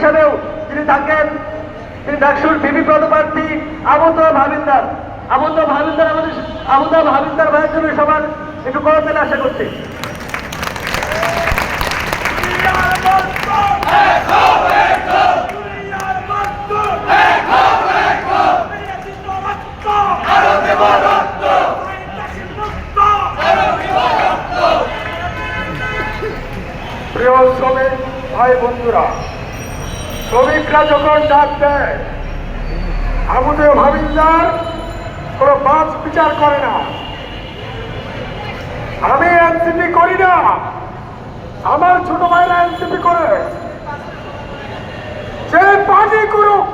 হিসাবেও যিনি থাকেন। তিনি ডাকসুর বিপি পদপ্রার্থী আবুত ভাবিন্দার আবুত ভাবিন্দার আমাদের আবুত ভাবিন্দার ভাইয়ের জন্য সবার একটু করতেন আশা করছি। প্রিয় শ্রমিক ভাই বন্ধুরা শ্রমিকরা যখন ডাক দেয় আবুদেও ভাবিন্দার কোনো বাস বিচার করে না। আমি এনসিপি করি না, আমার ছোট ভাইরা এনসিপি করে। যে পার্টি করুক,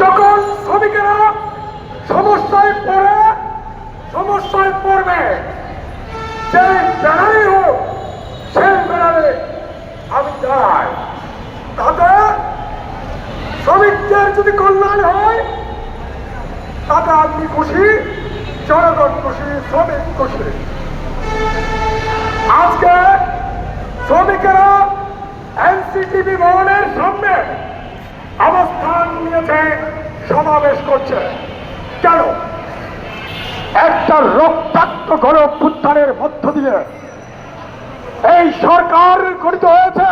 যখন শ্রমিকেরা সমস্যায় পড়ে, সমস্যায় পড়বে সেই ব্যানারে আমি দাঁড়াই তাতে শ্রমিকদের যদি কল্যাণ হয়, তাতে আপনি খুশি, জনগণ খুশি, শ্রমিক খুশি। আজকে শ্রমিকেরা এনসিটিভি ভবনের সামনে অবস্থান নিয়েছে, সমাবেশ করছে। কেন? একটা রক্তাক্ত গণ অভ্যুত্থানের মধ্য দিয়ে এই সরকার গঠিত হয়েছে।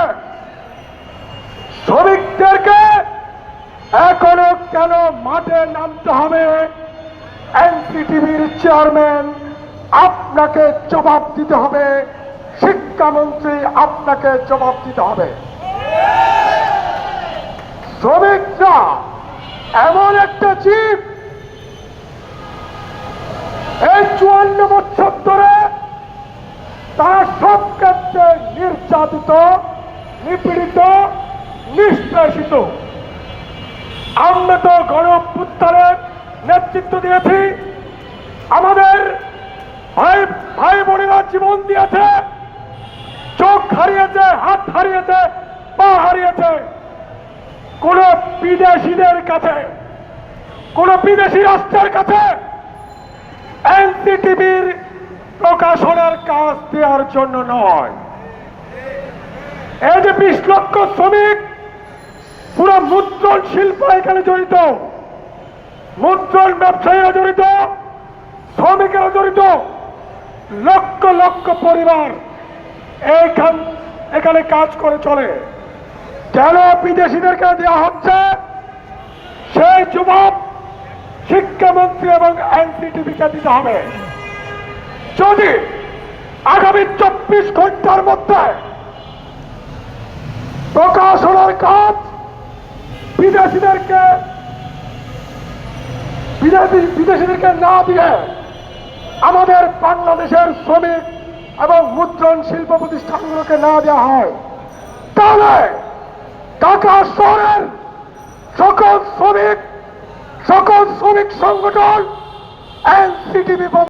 শ্রমিকদেরকে এখনও কেন মাঠে নামতে হবে? এনসিটিভির চেয়ারম্যান, আপনাকে জবাব দিতে হবে। শিক্ষামন্ত্রী, আপনাকে জবাব দিতে হবে। শ্রমিকরা, এমন একটা জীব! এই চুয়ান্ন বছর ধরে তারা সব ক্ষেত্রে নির্যাতিত, নিপীড়িত, নিষ্পেষিত। আমরা তো গণ অভ্যুত্থানের নেতৃত্ব দিয়েছি। আমাদের ভাই ভাই বোনেরা জীবন দিয়েছে। চোখ হারিয়েছে, হাত হারিয়েছে, পা হারিয়েছে। কোন বিদেশিদের কাছে, কোন বিদেশি রাষ্ট্রের কাছে এনসিটিভির প্রকাশনার কাজ দেওয়ার জন্য নয়। এই যে বিশ লক্ষ শ্রমিক পুরো মুদ্রণ শিল্প এখানে জড়িত। মুদ্রণ ব্যবসায়ীরা জড়িত, শ্রমিকেরা জড়িত, লক্ষ লক্ষ পরিবার এইখান, এখানে কাজ করে চলে। কেন বিদেশিদেরকে দেওয়া হচ্ছে? সেই জবাব শিক্ষামন্ত্রী এবং এনসিটিভিকে দিতে হবে। যদি আগামী চব্বিশ ঘণ্টার মধ্যে প্রকাশনার কাজ বিদেশিদেরকে, বিদেশি, বিদেশিদেরকে না দিয়ে আমাদের বাংলাদেশের শ্রমিক এবং মুদ্রণ শিল্প প্রতিষ্ঠানগুলোকে না দেওয়া হয়। তাহলে ঢাকা শহরের সকল শ্রমিক সকল শ্রমিক সংগঠন, এনসিটিভি